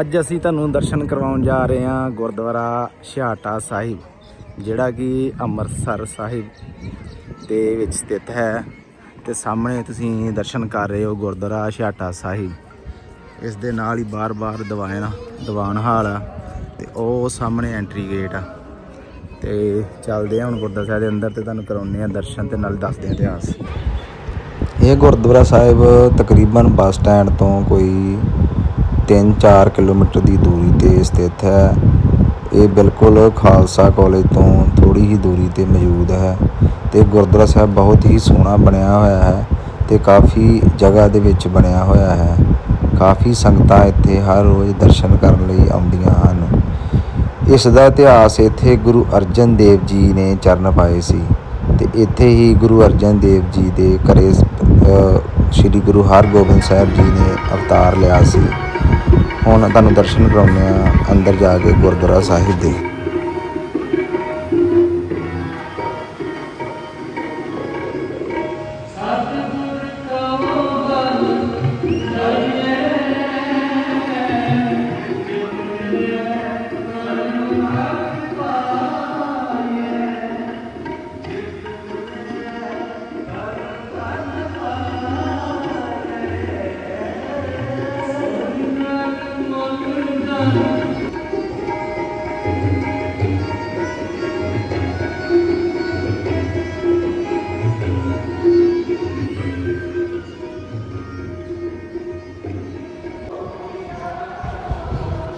ਅੱਜ ਅਸੀਂ ਤੁਹਾਨੂੰ ਦਰਸ਼ਨ ਕਰਵਾਉਣ ਜਾ ਰਹੇ ਹਾਂ ਗੁਰਦੁਆਰਾ ਛਿਆਟਾ ਸਾਹਿਬ, ਜਿਹੜਾ ਕਿ ਅੰਮ੍ਰਿਤਸਰ ਸਾਹਿਬ ਦੇ ਵਿੱਚ ਸਥਿਤ ਹੈ। ਤੇ ਸਾਹਮਣੇ ਤੁਸੀਂ ਦਰਸ਼ਨ ਕਰ ਰਹੇ ਹੋ ਗੁਰਦੁਆਰਾ ਛਿਆਟਾ ਸਾਹਿਬ। ਇਸ ਦੇ ਨਾਲ ਹੀ ਬਾਰ-ਬਾਰ ਦੀਵਾਨ ਦੀਵਾਨ ਹਾਲ ਆ ਤੇ ਉਹ ਸਾਹਮਣੇ ਐਂਟਰੀ ਗੇਟ ਆ। ਤੇ ਚੱਲਦੇ ਹਾਂ ਹੁਣ ਗੁਰਦੁਆਰਾ ਸਾਹਿਬ ਦੇ ਅੰਦਰ ਤੇ ਤੁਹਾਨੂੰ ਕਰਾਉਂਦੇ ਆ ਦਰਸ਼ਨ ਤੇ ਨਾਲ ਦੱਸਦੇ ਆ ਇਤਿਹਾਸ। ਇਹ ਗੁਰਦੁਆਰਾ ਸਾਹਿਬ ਤਕਰੀਬਨ ਬੱਸ ਸਟੈਂਡ ਤੋਂ ਕੋਈ 3-4 ਕਿਲੋਮੀਟਰ ਦੀ ਦੂਰੀ ਤੇ ਸਥਿਤ ਹੈ। ਇਹ ਬਿਲਕੁਲ ਖਾਲਸਾ ਕਾਲਜ ਤੋਂ ਥੋੜੀ ਹੀ ਦੂਰੀ ਤੇ ਮੌਜੂਦ ਹੈ ਤੇ ਗੁਰਦੁਆਰਾ ਸਾਹਿਬ ਬਹੁਤ ਹੀ ਸੋਹਣਾ ਬਣਿਆ ਹੋਇਆ ਹੈ ਤੇ ਕਾਫੀ ਜਗ੍ਹਾ ਦੇ ਵਿੱਚ ਬਣਿਆ ਹੋਇਆ ਹੈ। ਕਾਫੀ ਸੰਗਤਾਂ ਇੱਥੇ ਹਰ ਰੋਜ਼ ਦਰਸ਼ਨ ਕਰਨ ਲਈ ਆਉਂਦੀਆਂ ਹਨ। ਇਸ ਦਾ ਇਤਿਹਾਸ ਇੱਥੇ ਗੁਰੂ ਅਰਜਨ ਦੇਵ ਜੀ ਨੇ ਚਰਨ ਪਾਏ ਸੀ ਤੇ ਇੱਥੇ ਹੀ ਗੁਰੂ ਅਰਜਨ ਦੇਵ ਜੀ ਦੇ ਘਰੇ ਸ੍ਰੀ ਗੁਰੂ ਹਰਗੋਬਿੰਦ ਸਾਹਿਬ ਜੀ ਨੇ ਅਵਤਾਰ ਲਿਆ ਸੀ। ਹੁਣ ਤੁਹਾਨੂੰ ਦਰਸ਼ਨ ਕਰਾਉਂਦੇ ਆ ਅੰਦਰ ਜਾ ਕੇ ਗੁਰਦੁਆਰਾ ਸਾਹਿਬ ਦੇ।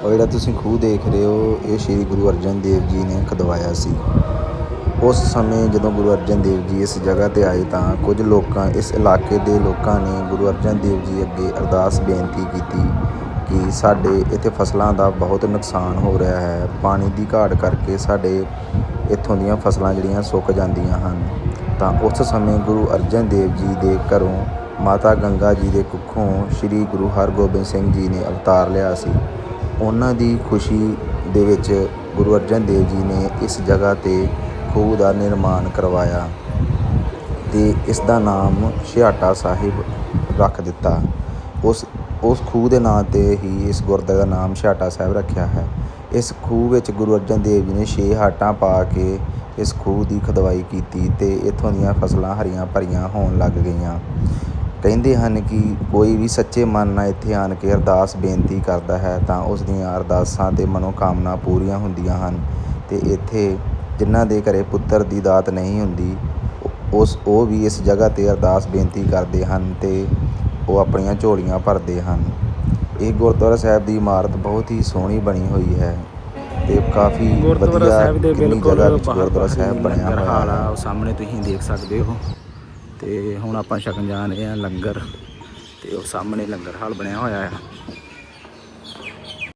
ਉਹ ਜਿਹੜਾ ਤੁਸੀਂ ਖੂਹ ਦੇਖ ਰਹੇ ਹੋ, ਇਹ ਸ੍ਰੀ ਗੁਰੂ ਅਰਜਨ ਦੇਵ ਜੀ ਨੇ ਖਦਵਾਇਆ ਸੀ। ਉਸ ਸਮੇਂ ਜਦੋਂ ਗੁਰੂ ਅਰਜਨ ਦੇਵ ਜੀ ਇਸ ਜਗ੍ਹਾ ਤੇ ਆਏ ਤਾਂ ਕੁਝ ਲੋਕਾਂ, ਇਸ ਇਲਾਕੇ ਦੇ ਲੋਕਾਂ ਨੇ ਗੁਰੂ ਅਰਜਨ ਦੇਵ ਜੀ ਅੱਗੇ ਅਰਦਾਸ ਬੇਨਤੀ ਕੀਤੀ ਕਿ ਸਾਡੇ ਇੱਥੇ ਫਸਲਾਂ ਦਾ ਬਹੁਤ ਨੁਕਸਾਨ ਹੋ ਰਿਹਾ ਹੈ। ਪਾਣੀ ਦੀ ਘਾਟ ਕਰਕੇ ਸਾਡੇ ਇੱਥੋਂ ਦੀਆਂ ਫਸਲਾਂ ਜਿਹੜੀਆਂ ਸੁੱਕ ਜਾਂਦੀਆਂ ਹਨ। ਤਾਂ ਉਸ ਸਮੇਂ ਗੁਰੂ ਅਰਜਨ ਦੇਵ ਜੀ ਦੇ ਘਰੋਂ ਮਾਤਾ ਗੰਗਾ ਜੀ ਦੇ ਕੁੱਖੋਂ ਸ੍ਰੀ ਗੁਰੂ ਹਰਗੋਬਿੰਦ ਸਿੰਘ ਜੀ ਨੇ ਅਵਤਾਰ ਲਿਆ ਸੀ। ਉਹਨਾਂ ਦੀ ਖੁਸ਼ੀ ਦੇ ਵਿੱਚ ਗੁਰੂ ਅਰਜਨ ਦੇਵ ਜੀ ਨੇ ਇਸ ਜਗ੍ਹਾ ਤੇ ਖੂਹ ਦਾ ਨਿਰਮਾਣ ਕਰਵਾਇਆ ਅਤੇ ਇਸ ਦਾ ਨਾਮ ਛਿਆਟਾ ਸਾਹਿਬ ਰੱਖ ਦਿੱਤਾ। ਉਸ ਉਸ ਖੂਹ ਦੇ ਨਾਂ ਤੇ ਹੀ ਇਸ ਗੁਰਦੁਆਰੇ ਦਾ ਨਾਮ ਛਿਆਟਾ ਸਾਹਿਬ ਰੱਖਿਆ ਹੈ। ਇਸ ਖੂਹ ਵਿੱਚ ਗੁਰੂ ਅਰਜਨ ਦੇਵ ਜੀ ਨੇ ਛੇ ਹਾਟਾਂ ਪਾ ਕੇ ਇਸ ਖੂਹ ਦੀ ਖਦਵਾਈ ਕੀਤੀ ਅਤੇ ਇੱਥੋਂ ਦੀਆਂ ਫਸਲਾਂ ਹਰੀਆਂ ਭਰੀਆਂ ਹੋਣ ਲੱਗ ਗਈਆਂ। ਕਹਿੰਦੇ ਹਨ ਕਿ ਕੋਈ ਵੀ ਸੱਚੇ ਮਨ ਨਾਲ ਇੱਥੇ ਆਣ ਕੇ ਅਰਦਾਸ ਬੇਨਤੀ ਕਰਦਾ ਹੈ ਤਾਂ ਉਸ ਦੀਆਂ ਅਰਦਾਸਾਂ ਤੇ ਮਨੋਕਾਮਨਾ ਪੂਰੀਆਂ ਹੁੰਦੀਆਂ ਹਨ ਤੇ ਇੱਥੇ ਜਿਨ੍ਹਾਂ ਦੇ ਘਰੇ ਪੁੱਤਰ ਦੀ ਦਾਤ ਨਹੀਂ ਹੁੰਦੀ ਉਸ ਉਹ ਵੀ ਇਸ ਜਗ੍ਹਾ ਤੇ ਅਰਦਾਸ ਬੇਨਤੀ ਕਰਦੇ ਹਨ ਤੇ ਉਹ ਆਪਣੀਆਂ ਝੋਲੀਆਂ ਭਰਦੇ ਹਨ। ਇਹ ਗੁਰਦੁਆਰਾ ਸਾਹਿਬ ਦੀ ਇਮਾਰਤ ਬਹੁਤ ਹੀ ਸੋਹਣੀ ਬਣੀ ਹੋਈ ਹੈ ਤੇ ਕਾਫੀ ਗੁਰਦੁਆਰਾ ਸਾਹਿਬ ਦੇ ਬਿਲਕੁਲ ਗੁਰਦੁਆਰਾ ਸਾਹਿਬ ਬਣਿਆ ਹੋਇਆ ਹੈ। ਸਾਹਮਣੇ ਤੁਸੀਂ ਦੇਖ ਸਕਦੇ ਹੋ। ਤੇ ਹੁਣ ਆਪਾਂ ਛਕਣ ਜਾ ਰਹੇ ਆ ਲੰਗਰ ਤੇ ਉਹ ਸਾਹਮਣੇ ਲੰਗਰ ਹਾਲ ਬਣਿਆ ਹੋਇਆ ਆ।